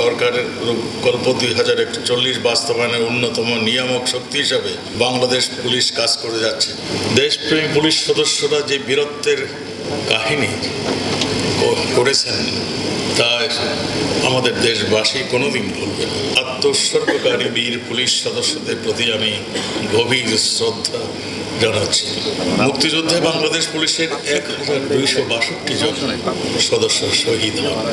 সরকারের প্রকল্প দুই হাজার একচল্লিশ বাস্তবায়নের অন্যতম নিয়ামক শক্তি হিসাবে বাংলাদেশ পুলিশ কাজ করে যাচ্ছে। দেশপ্রেমী পুলিশ সদস্যরা যে বীরত্বের কাহিনী করেছেন, তা আমাদের দেশবাসী কোনোদিন ভুলবে না। আত্মোৎসর্গকারী বীর পুলিশ সদস্যদের প্রতি আমি গভীর শ্রদ্ধা জানাচ্ছি। মুক্তিযুদ্ধে বাংলাদেশ পুলিশের এক হাজার দুইশো বাষট্টি জন সদস্য শহীদ হন।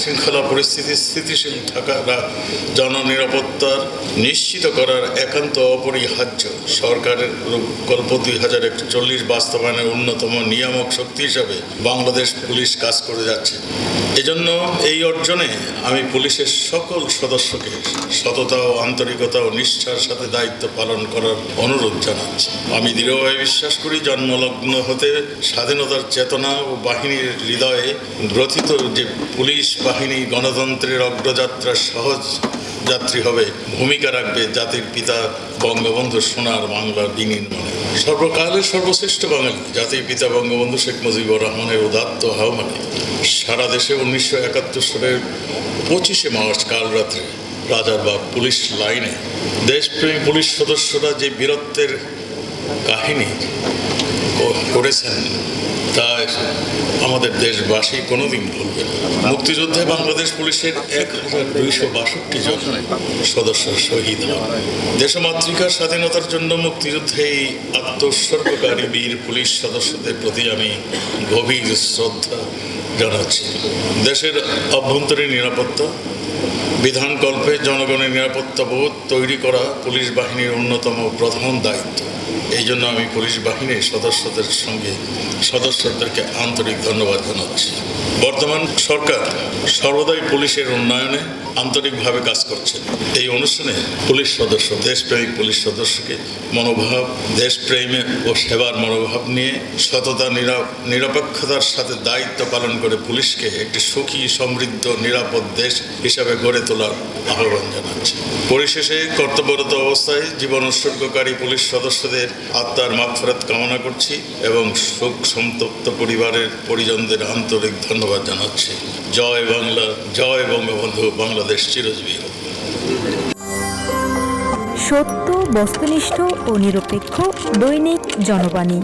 শৃঙ্খলা পরিস্থিতি স্থিতিশীল থাকারা জননিরাপত্তার নিশ্চিত করার একান্ত অপরিহার্য সরকারের প্রকল্প দুই হাজার একচল্লিশ বাস্তবায়নের অন্যতম নিয়ামক শক্তি হিসাবে বাংলাদেশ পুলিশ কাজ করে যাচ্ছে। এজন্য এই অর্জনে আমি পুলিশের সকল সদস্যকে সততা ও আন্তরিকতা ও নিষ্ঠার সাথে দায়িত্ব পালন করার অনুরোধ জানাচ্ছি। আমি দৃঢ়ভাবে বিশ্বাস করি, জন্মলগ্ন হতে স্বাধীনতার চেতনা ও বাহিনীর হৃদয়ে গ্রথিত যে পুলিশ বাহিনী গণতন্ত্রের অগ্রযাত্রার সহজ যাত্রী হবে, ভূমিকা রাখবে জাতির পিতা বঙ্গবন্ধু সোনার বাংলার বিনির্মাণে। সর্বকালের সর্বশ্রেষ্ঠ বাঙালি, জাতির পিতা বঙ্গবন্ধু শেখ মুজিবুর রহমানের উদাত্ত আহ্বানে সারা দেশে উনিশশো একাত্তর সালের পঁচিশে মার্চ, কাল রাত্রে রাজারবাগ পুলিশ লাইনে দেশপ্রেমী পুলিশ সদস্যরা যে বীরত্বের কাহিনী করেছেন তা আমাদের দেশবাসী কোনোদিন ভুলবে মুক্তিযুদ্ধে বাংলাদেশ পুলিশের এক হাজার দুইশো বাষট্টি জন সদস্য শহীদ হন। দেশমাতৃকার স্বাধীনতার জন্য মুক্তিযুদ্ধে এই আত্মোৎসর্গকারী বীর পুলিশ সদস্যদের প্রতি আমি গভীর শ্রদ্ধা জানাচ্ছি। দেশের অভ্যন্তরীণ নিরাপত্তা বিধানকল্পে জনগণের নিরাপত্তা বোধ তৈরি করা পুলিশ বাহিনীর অন্যতম প্রধান দায়িত্ব। এই জন্য আমি পুলিশ বাহিনীর সদস্যদের সঙ্গে সদস্যদেরকে আন্তরিক ধন্যবাদ জানাচ্ছি। বর্তমান সরকার সর্বদাই পুলিশের উন্নয়নে আন্তরিকভাবে কাজ করছে। এই অনুষ্ঠানে পুলিশ সদস্য, দেশপ্রেমিক পুলিশ সদস্যকে মনোভাব, দেশপ্রেমে ও সেবার মনোভাব নিয়ে সততা, নিরা- নিরপেক্ষতার সাথে দায়িত্ব পালন করে পুলিশকে একটি সুখী, সমৃদ্ধ, নিরাপদ দেশ হিসাবে গড়ে তোলার আহ্বান জানাচ্ছি। পরিশেষে কর্তব্যরত অবস্থায় জীবন উৎসর্গকারী পুলিশ সদস্যদের আত্মার মাগফেরাত কামনা করছি এবং শোক সন্তপ্ত পরিবারের পরিজনদের আন্তরিক ধন্যবাদ জানাচ্ছি। জয় বাংলা, জয় বঙ্গবন্ধু, বাংলাদেশ চিরজীবী। সত্য, বস্তুনিষ্ঠ ও নিরপেক্ষ দৈনিক জনবাণী।